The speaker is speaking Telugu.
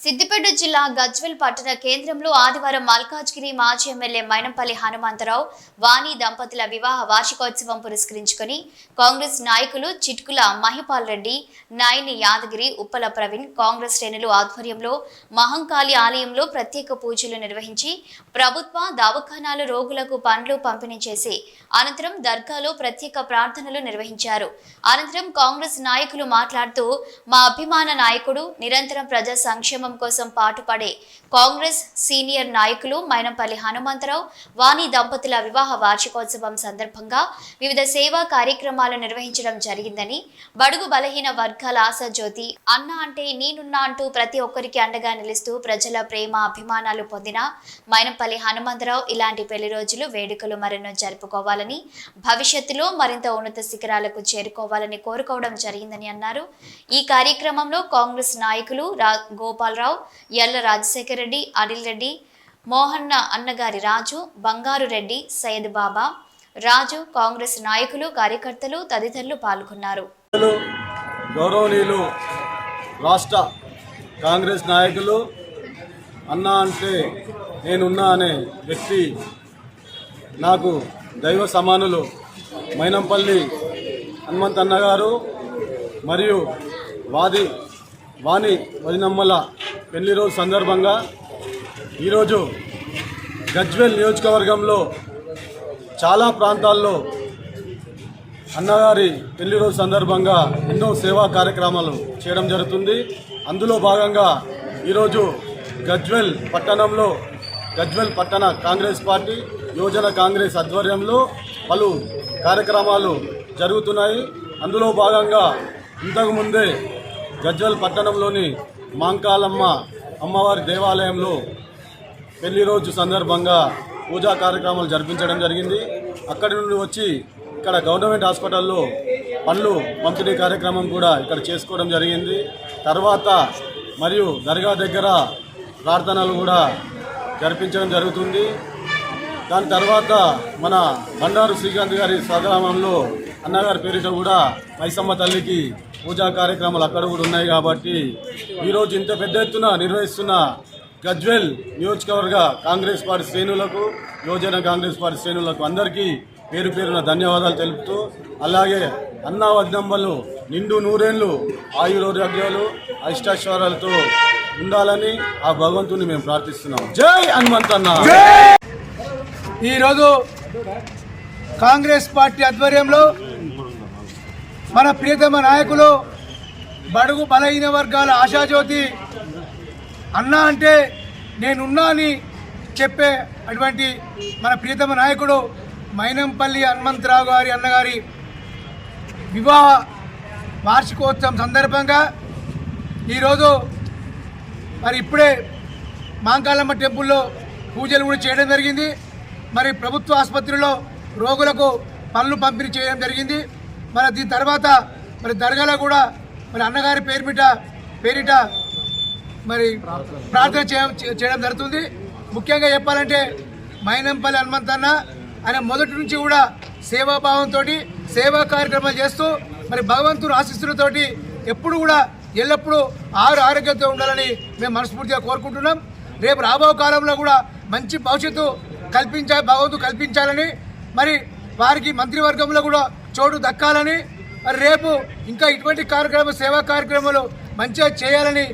సిద్దిపేట జిల్లా గజ్వెల్ పట్టణ కేంద్రంలో ఆదివారం మల్కాజ్గిరి మాజీ ఎమ్మెల్యే మైనంపల్లి హనుమంతరావు వాణి దంపతుల వివాహ వార్షికోత్సవం పురస్కరించుకొని కాంగ్రెస్ నాయకులు చిట్కుల మహిపాల్ రెడ్డి నాయని యాదగిరి ఉప్పల ప్రవీణ్ కాంగ్రెస్ శ్రేణులు ఆధ్వర్యంలో మహంకాళి ఆలయంలో ప్రత్యేక పూజలు నిర్వహించి ప్రభుత్వ దవాఖానాలు రోగులకు పండ్లు పంపిణీ చేసి అనంతరం దర్గాలో ప్రత్యేక ప్రార్థనలు నిర్వహించారు. అనంతరం కాంగ్రెస్ నాయకులు మాట్లాడుతూ మా అభిమాన నాయకుడు నిరంతరం ప్రజా సంక్షేమం కోసం పాటుపడే కాంగ్రెస్ సీనియర్ నాయకులు మైనంపల్లి హనుమంతరావు వాణి దంపతుల వివాహ వార్షికోత్సవం సందర్భంగా వివిధ సేవా కార్యక్రమాలు నిర్వహించడం జరిగిందని బడుగు బలహీన వర్గాల ఆశాజ్యోతి అన్న అంటే నేనున్నా అంటూ ప్రతి ఒక్కరికి అండగా నిలుస్తూ ప్రజల ప్రేమ అభిమానాలు పొందిన మైనంపల్లి హనుమంతరావు ఇలాంటి పెళ్ళి రోజులు వేడుకలు మరెన్నో జరుపుకోవాలని భవిష్యత్తులో మరింత ఉన్నత శిఖరాలకు చేరుకోవాలని కోరుకోవడం జరిగిందని అన్నారు. ఈ కార్యక్రమంలో కాంగ్రెస్ నాయకులు రా రావు ఎల్ల రాజశేఖర రెడ్డి అనిల్ రెడ్డి మోహన్న అన్నగారి రాజు బంగారు రెడ్డి సయ్యద్ బాబా రాజు కాంగ్రెస్ నాయకులు కార్యకర్తలు తదితరులు పాల్గొన్నారు. గౌరవనీయులు రాష్ట్ర కాంగ్రెస్ నాయకులు అన్నా అంటే నేనున్నా అనే వ్యక్తి నాకు దైవ సమానులు మైనంపల్లి హనుమంత్ అన్నగారు మరియు వాది వాణి వదినమ్మల పెళ్ళి రోజు సందర్భంగా ఈరోజు గజ్వెల్ నియోజకవర్గంలో చాలా ప్రాంతాల్లో అన్నగారి పెళ్ళి రోజు సందర్భంగా ఎన్నో సేవా కార్యక్రమాలు చేయడం జరుగుతుంది. అందులో భాగంగా ఈరోజు గజ్వెల్ పట్టణంలో గజ్వెల్ పట్టణ కాంగ్రెస్ పార్టీ యువజన కాంగ్రెస్ ఆధ్వర్యంలో పలు కార్యక్రమాలు జరుగుతున్నాయి. అందులో భాగంగా ఇంతకుముందే గజ్వెల్ పట్టణంలోని మాంకాలమ్మ అమ్మవారి దేవాలయంలో పెళ్ళి రోజు సందర్భంగా పూజా కార్యక్రమాలు జరిపించడం జరిగింది. అక్కడి నుండి వచ్చి ఇక్కడ గవర్నమెంట్ హాస్పిటల్లో పళ్ళు పంపిణీ కార్యక్రమం కూడా ఇక్కడ చేసుకోవడం జరిగింది. తర్వాత మరియు దర్గా దగ్గర ప్రార్థనలు కూడా జరిపించడం జరుగుతుంది. దాని తర్వాత మన బండారు శ్రీకాంత్ గారి స్వగ్రామంలో అన్నగారి పేరిట కూడా మైసమ్మ తల్లికి పూజా కార్యక్రమాలు అక్కడ కూడా ఉన్నాయి కాబట్టి ఈరోజు ఇంత పెద్ద ఎత్తున నిర్వహిస్తున్న గజ్వెల్ నియోజకవర్గ కాంగ్రెస్ పార్టీ శ్రేణులకు యువజన కాంగ్రెస్ పార్టీ శ్రేణులకు అందరికీ పేరు పేరున ధన్యవాదాలు తెలుపుతూ అలాగే అన్నా వద్దంబలు నిండు నూరేళ్ళు ఆయురోగ్యాలు అష్టాశ్వరాలతో ఉండాలని ఆ భగవంతుని మేము ప్రార్థిస్తున్నాం. జై హనుమంతన్న! ఈరోజు కాంగ్రెస్ పార్టీ ఆధ్వర్యంలో మన ప్రియతమ నాయకులు బడుగు బలహీన వర్గాల ఆశాజ్యోతి అన్నా అంటే నేనున్నా అని చెప్పే అటువంటి మన ప్రియతమ నాయకుడు మైనంపల్లి హనుమంతరావు గారి అన్నగారి వివాహ వార్షికోత్సవం సందర్భంగా ఈరోజు మరి ఇప్పుడే మాంకాలమ్మ టెంపుల్లో పూజలు కూడా చేయడం జరిగింది. మరి ప్రభుత్వ ఆసుపత్రిలో రోగులకు పనులు పంపిణీ చేయడం జరిగింది. మరి దీని తర్వాత మరి దర్గాలో కూడా మరి అన్నగారి పేరుమిట పేరిట మరి ప్రార్థన చేయ- చేయడం జరుగుతుంది. ముఖ్యంగా చెప్పాలంటే మైనంపల్లి హనుమంతన్న ఆయన మొదటి నుంచి కూడా సేవాభావంతో సేవా కార్యక్రమాలు చేస్తూ మరి భగవంతుడు ఆశిస్తులతోటి ఎప్పుడు కూడా ఎల్లప్పుడూ ఆరు ఆరోగ్యంతో ఉండాలని మేము మనస్ఫూర్తిగా కోరుకుంటున్నాం. రేపు రాబో కాలంలో కూడా మంచి భవిష్యత్తు కల్పించా భగవంతు కల్పించాలని మరి వారికి మంత్రివర్గంలో కూడా చోటు దక్కాలని మరి రేపు ఇంకా ఇటువంటి కార్యక్రమ సేవా కార్యక్రమాలు మంచిగా చేయాలని